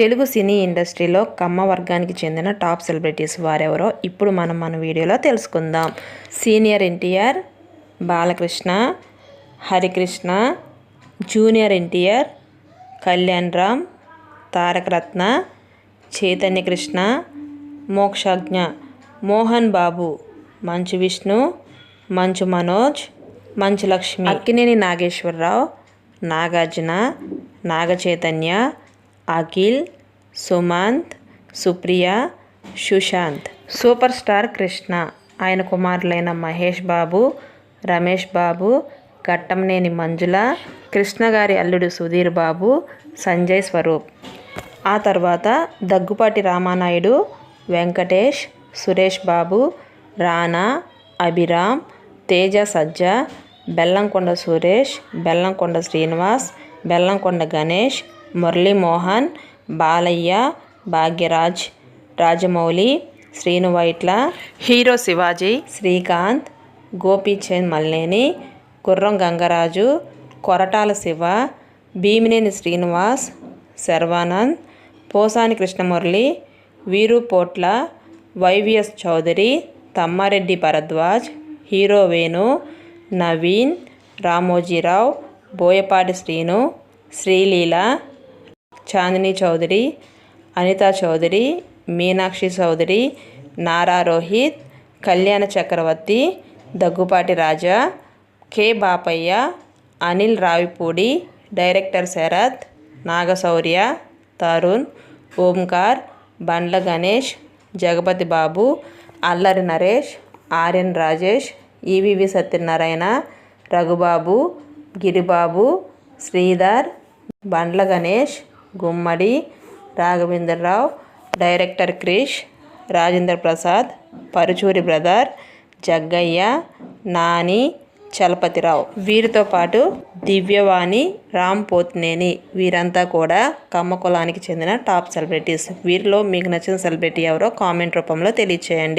తెలుగు సినీ ఇండస్ట్రీలో కమ్మ వర్గానికి చెందిన టాప్ సెలబ్రిటీస్ వారెవరో ఇప్పుడు మనం మన వీడియోలో తెలుసుకుందాం. Senior NTR Balakrishna Harikrishna junior NTR Kalyan Ram Tarakaratna Chaitanya Krishna Mokshagna Mohan Babu Manchu Vishnu Manchu Manoj Manchu Lakshmi Akkineni Nageswara Rao Nagarjuna Naga Chaitanya Akhil Sumanth Supriya Sushanth. Super star Krishna. ఆయన కుమారులైన మహేష్ బాబు రమేష్ బాబు ఘట్టంనేని మంజుల కృష్ణ గారి అల్లుడు సుధీర్ బాబు సంజయ్ స్వరూప్. ఆ తర్వాత Daggubati Ramanaidu Venkatesh Suresh Babu Rana Abhiram Teja Sajja Bellamkonda Suresh Bellamkonda Srinivas Bellamkonda Ganesh Muralimohan Balayya Bhagyaraj Rajamouli Srinu Vaitla hero Sivaji Srikanth Gopichand Malineni Gurram Gangaraju Koratala Shiva Bhimineni Srinivas Sharwanand Posani Krishnamurali Veeru Potla YVS Chowdary Tammareddy Bharadwaj hero Venu Naveen Ramoji Rao Boyapati Srinu Sreeleela Chandini Chowdary Anitha Chowdary Meenakshi Chowdary Nara Rohit Kalyana Chakravarthy Daggubati Raja K Bapaiah Anil Ravipudi director Sarath Naga Shaurya Tarun Omkar Bandla Ganesh Jagapathi Babu Allari Naresh Aryan Rajesh EVV Satyanarayana Raghu Babu Giri Babu Sridhar Bandla Ganesh Gummadi Raghavendra Rao director Krish Rajendra Prasad Paruchuri brother Jaggayya Nani Chalapathi Rao. వీరితో పాటు దివ్యవాణి రామ్ పోత్నేని వీరంతా కూడా కమ్మ కులానికి చెందిన top celebrities. వీరిలో మీకు నచ్చిన celebrity ఎవరో కామెంట్ రూపంలో తెలియచేయండి.